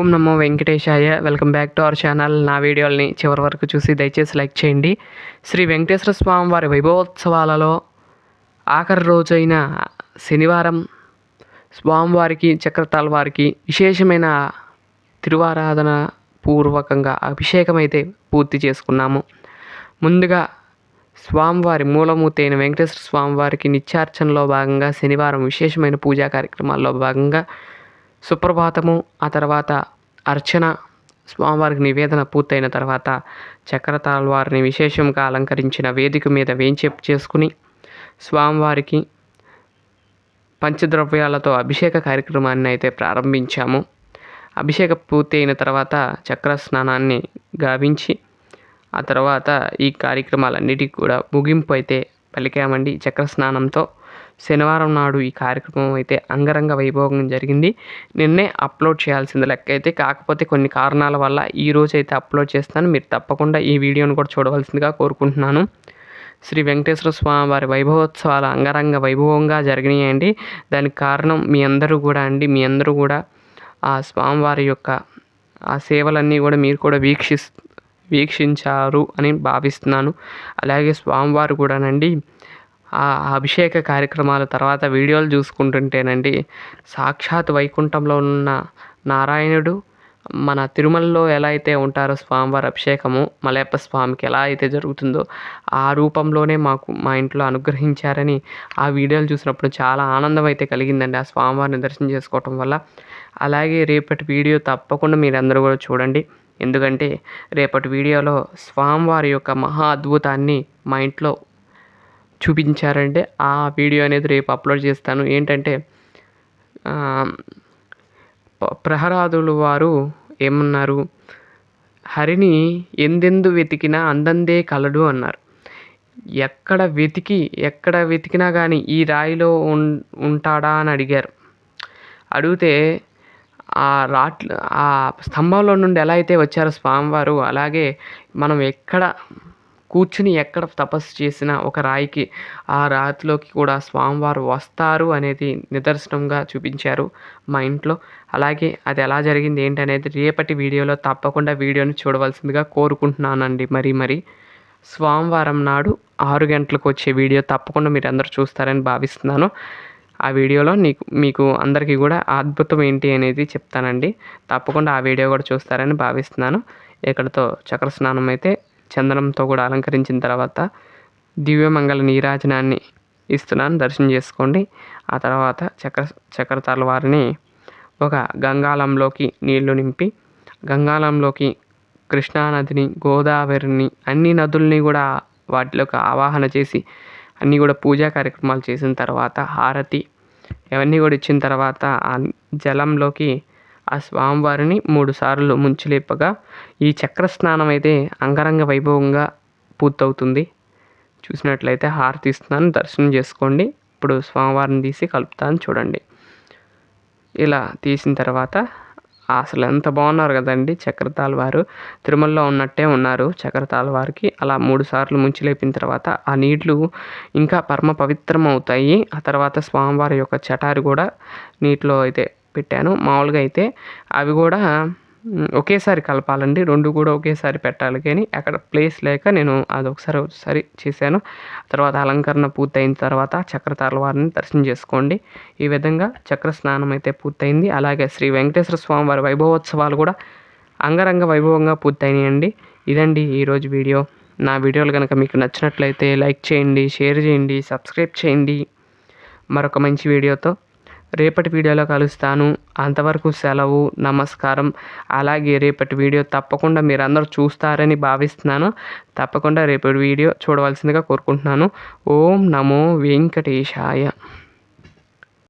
ఓం నమో వెంకటేశాయ. Welcome back to our channel నా వీడియోల్ని చివరి వరకు చూసి దయచేసి లైక్ చేయండి. శ్రీ వెంకటేశ్వర స్వామి వారి వైభవోత్సవాలలో ఆఖరి రోజైన శనివారం స్వామివారికి చక్రతాల్ వారికి విశేషమైన తిరువారాధన పూర్వకంగా అభిషేకం అయితే పూర్తి చేసుకున్నాము. ముందుగా స్వామివారి మూలమూర్తి అయిన వెంకటేశ్వర స్వామివారికి నిత్యార్చనలో భాగంగా శనివారం విశేషమైన పూజా కార్యక్రమాల్లో భాగంగా సుప్రభాతము. ఆ తర్వాత అర్చన స్వామివారికి నివేదన పూర్తయిన తర్వాత చక్రతాళ్ వారిని విశేషంగా అలంకరించిన వేదిక మీద వేంచే చేసుకుని స్వామివారికి పంచద్రవ్యాలతో అభిషేక కార్యక్రమాన్ని అయితే ప్రారంభించాము. అభిషేక పూర్తి అయిన తర్వాత చక్ర స్నానాన్ని గావించి ఆ తర్వాత ఈ కార్యక్రమాలన్నిటికీ కూడా ముగింపు అయితే పలికామండి చక్ర స్నానంతో. శనివారం నాడు ఈ కార్యక్రమం అయితే అంగరంగ వైభోగం జరిగింది. నిన్నే అప్లోడ్ చేయాల్సింది లెక్క అయితే. కాకపోతే కొన్ని కారణాల వల్ల ఈ రోజు అయితే అప్లోడ్ చేస్తాను. మీరు తప్పకుండా ఈ వీడియోను కూడా చూడవలసిందిగా కోరుకుంటున్నాను. శ్రీ వెంకటేశ్వర స్వామి వారి వైభవోత్సవాలు అంగరంగ వైభవంగా జరిగినాయండి. దానికి కారణం మీ అందరూ కూడా అండి. మీ అందరూ కూడా ఆ స్వామివారి యొక్క ఆ సేవలన్నీ కూడా మీరు కూడా వీక్షిస్ వీక్షించారు అని భావిస్తున్నాను. అలాగే స్వామివారు కూడానండి ఆ అభిషేక కార్యక్రమాల తర్వాత వీడియోలు చూసుకుంటుంటేనండి సాక్షాత్ వైకుంఠంలో ఉన్న నారాయణుడు మన తిరుమలలో ఎలా అయితే ఉంటారో స్వామివారి అభిషేకము మలయప్ప స్వామికి ఎలా అయితే జరుగుతుందో ఆ రూపంలోనే మాకు మా ఇంట్లో అనుగ్రహించారని ఆ వీడియోలు చూసినప్పుడు చాలా ఆనందం అయితే కలిగిందండి ఆ స్వామివారిని దర్శనం చేసుకోవటం వల్ల. అలాగే రేపటి వీడియో తప్పకుండా మీరు అందరూ కూడా చూడండి. ఎందుకంటే రేపటి వీడియోలో స్వామివారి యొక్క మహా అద్భుతాన్ని మా ఇంట్లో చూపించారంటే ఆ వీడియో అనేది రేపు అప్లోడ్ చేస్తాను. ఏంటంటే ప్రహ్లాదులు వారు ఏమన్నారు? హరిని ఎందెందు వెతికినా అందందే కలడు అన్నారు. ఎక్కడ వెతికి ఎక్కడ వెతికినా కానీ ఈ రాయిలో ఉం ఉంటాడా అని అడిగారు. అడిగితే ఆ రాట్ల ఆ స్తంభంలో నుండి ఎలా అయితే వచ్చారో స్వామివారు అలాగే మనం ఎక్కడ కూర్చుని ఎక్కడ తపస్సు చేసినా ఒక రాయికి ఆ రాతిలోకి కూడా స్వామివారు వస్తారు అనేది నిదర్శనంగా చూపించారు మా ఇంట్లో. అలాగే అది ఎలా జరిగింది ఏంటనేది రేపటి వీడియోలో తప్పకుండా వీడియోని చూడవలసిందిగా కోరుకుంటున్నానండి మరి మరి. స్వామివారం నాడు ఆరు గంటలకు వచ్చే వీడియో తప్పకుండా మీరు అందరూ చూస్తారని భావిస్తున్నాను. ఆ వీడియోలో నీకు మీకు అందరికీ కూడా అద్భుతం ఏంటి అనేది చెప్తానండి. తప్పకుండా ఆ వీడియో కూడా చూస్తారని భావిస్తున్నాను. ఇక్కడతో చక్ర స్నానం అయితే చందనంతో కూడా అలంకరించిన తర్వాత దివ్యమంగళ నీరాజనాన్ని ఇస్తున్నాను. దర్శనం చేసుకోండి. ఆ తర్వాత చక్ర చక్రతాల వారిని ఒక గంగాళంలోకి నీళ్ళు నింపి గంగాళంలోకి కృష్ణానదిని గోదావరిని అన్ని నదుల్ని కూడా వాటిలోకి ఆవాహన చేసి అన్నీ కూడా పూజా కార్యక్రమాలు చేసిన తర్వాత హారతి ఇవన్నీ కూడా ఇచ్చిన తర్వాత ఆ జలంలోకి ఆ స్వామివారిని మూడు సార్లు ముంచులేపగా ఈ చక్ర స్నానం అయితే అంగరంగ వైభవంగా పూర్తవుతుంది. చూసినట్లయితే హారతి ఇస్తున్నాను. దర్శనం చేసుకోండి. ఇప్పుడు స్వామివారిని తీసి కలుపుతాను చూడండి. ఇలా తీసిన తర్వాత అసలు ఎంత బాగున్నారు కదండి చక్రతాల్ వారు. తిరుమలలో ఉన్నట్టే ఉన్నారు చక్రతాల్ వారికి. అలా మూడు సార్లు ముంచి లేపిన తర్వాత ఆ నీళ్ళు ఇంకా పరమ పవిత్రం అవుతాయి ఆ తర్వాత స్వామివారి యొక్క చటారి కూడా నీటిలో అయితే పెట్టాను. మామూలుగా అయితే అవి కూడా ఒకేసారి కలపాలండి. రెండు కూడా ఒకేసారి పెట్టాలి కానీ అక్కడ ప్లేస్ లేక నేను అది ఒకసారి ఒకసారి చేశాను. తర్వాత అలంకరణ పూర్తయిన తర్వాత చక్రతారల వారిని దర్శనం చేసుకోండి. ఈ విధంగా చక్ర స్నానం అయితే పూర్తయింది. అలాగే శ్రీ వెంకటేశ్వర స్వామి వారి వైభవోత్సవాలు కూడా అంగరంగ వైభవంగా పూర్తయినాయండి. ఇదండి ఈరోజు వీడియో. నా వీడియోలు కనుక మీకు నచ్చినట్లయితే లైక్ చేయండి షేర్ చేయండి సబ్స్క్రైబ్ చేయండి. మరొక మంచి వీడియోతో రేపటి వీడియోలో కలుస్తాను. అంతవరకు సెలవు నమస్కారం అలాగే రేపటి వీడియో తప్పకుండా మీరు అందరూ చూస్తారని భావిస్తున్నాను. తప్పకుండా రేపటి వీడియో చూడవలసిందిగా కోరుకుంటున్నాను. ఓం నమో వెంకటేశాయ.